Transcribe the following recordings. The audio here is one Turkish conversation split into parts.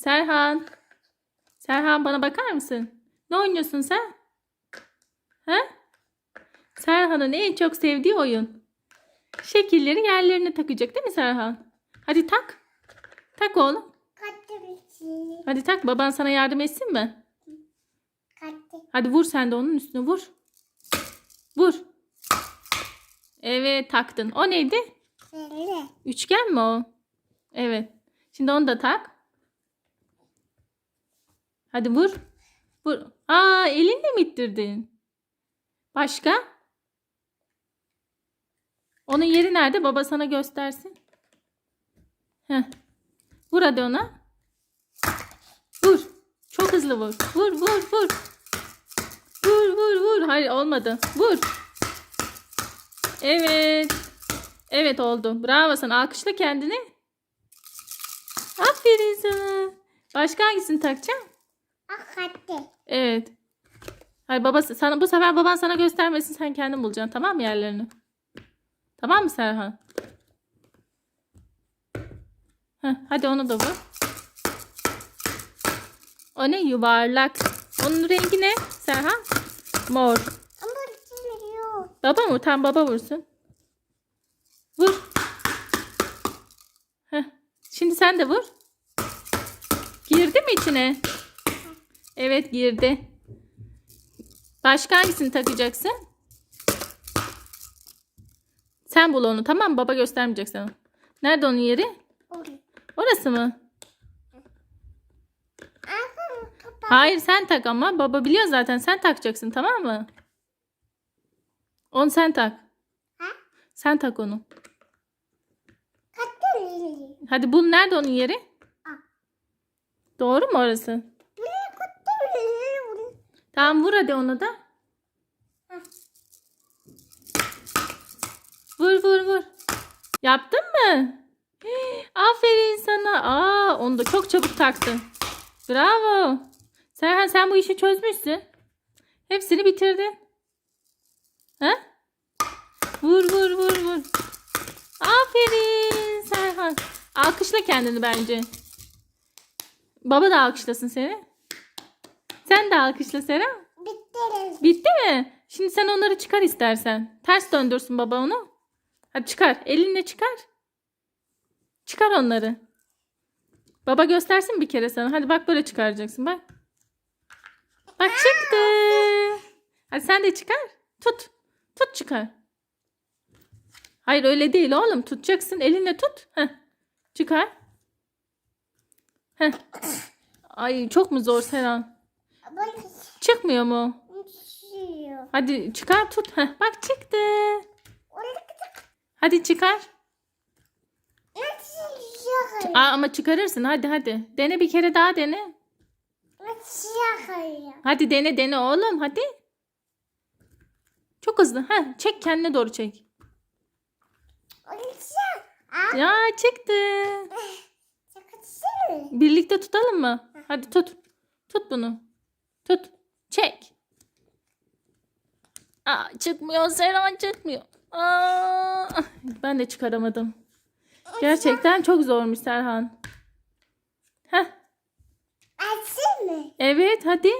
Serhan. Serhan bana bakar mısın? Ne oynuyorsun sen? He? Serhan'ın en çok sevdiği oyun. Şekilleri yerlerine takacak değil mi Serhan? Hadi tak. Tak oğlum. Hadi tak baban sana yardım etsin mi? Hadi vur sen de onun üstüne vur. Vur. Evet taktın. O neydi? Üçgen mi o? Evet. Şimdi onu da tak. Hadi vur. Vur. Aa elinle mi ittirdin? Başka? Onun yeri nerede? Baba sana göstersin. Heh. Vur hadi ona. Vur. Çok hızlı vur. Vur vur vur. Vur vur vur. Hayır olmadı. Vur. Evet. Evet oldu. Bravo sana. Alkışla kendini. Aferin sana. Başka hangisini takacağım? Ah kattı. Evet. Hayır babası sana bu sefer baban sana göstermesin sen kendin bulacaksın tamam mı yerlerini? Tamam mı Serhan? Heh, hadi onu da vur. O ne yuvarlak. Onun rengi ne Serhan? Mor. Ama. Baba mı? Tam baba vursun. Vur. Heh. Şimdi sen de vur. Girdi mi içine? Evet girdi. Başka hangisini takacaksın? Sen bul onu tamam mı? Baba göstermeyecek sana. Nerede onun yeri? Orası mı? Hayır sen tak ama. Baba biliyor zaten. Sen takacaksın tamam mı? Onu sen tak. Sen tak onu. Hadi bul nerede onun yeri? Doğru mu orası? Tamam vur hadi onu da. Vur vur vur. Yaptın mı? Aferin sana. Aa, onu da çok çabuk taktın. Bravo. Serhan sen bu işi çözmüşsün. Hepsini bitirdin. Ha? Vur vur vur vur. Aferin Serhan. Alkışla kendini bence. Baba da alkışlasın seni. Sen de alkışla Serhan. Bitti. Bitti mi? Şimdi sen onları çıkar istersen. Ters döndürsün baba onu. Hadi çıkar. Elinle çıkar. Çıkar onları. Baba göstersin bir kere sana. Hadi bak böyle çıkaracaksın bak. Bak çıktı. Hadi sen de çıkar. Tut. Tut çıkar. Hayır öyle değil oğlum. Tutacaksın. Elinle tut. Heh. Çıkar. Heh. Ay çok mu zor Serhan? Çıkmıyor mu? düşüyor. Hadi çıkar tut. Heh, bak çıktı. Hadi çıkar. Düşüyor? Aa, ama çıkarırsın. Hadi hadi. Dene bir kere daha dene. Hadi dene dene oğlum. Hadi. Çok hızlı. Heh, çek kendine doğru çek. Ah. Ya çıktı. Çıkırsın. Birlikte tutalım mı? Hadi tut. Tut bunu. Tut. Çek. Aa, çıkmıyor Serhan çıkmıyor. Aa, ben de çıkaramadım. Gerçekten çok zormuş Serhan. Heh, Açsın mı? evet hadi.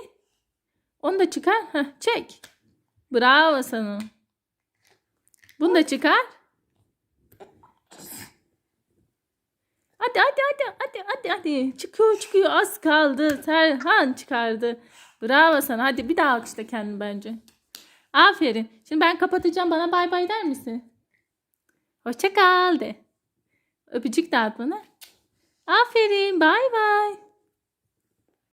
Onu da çıkar. Heh, çek. Bravo sana. Bunu da çıkar. Hadi hadi hadi hadi hadi hadi. Çıkıyor çıkıyor az kaldı. Serhan çıkardı. Bravo sana. Hadi bir daha alkışla kendini bence. Aferin. Şimdi ben kapatacağım. Bana bay bay der misin? Hoşça kal de. Öpücük dağıt bana. Aferin. Bay bay.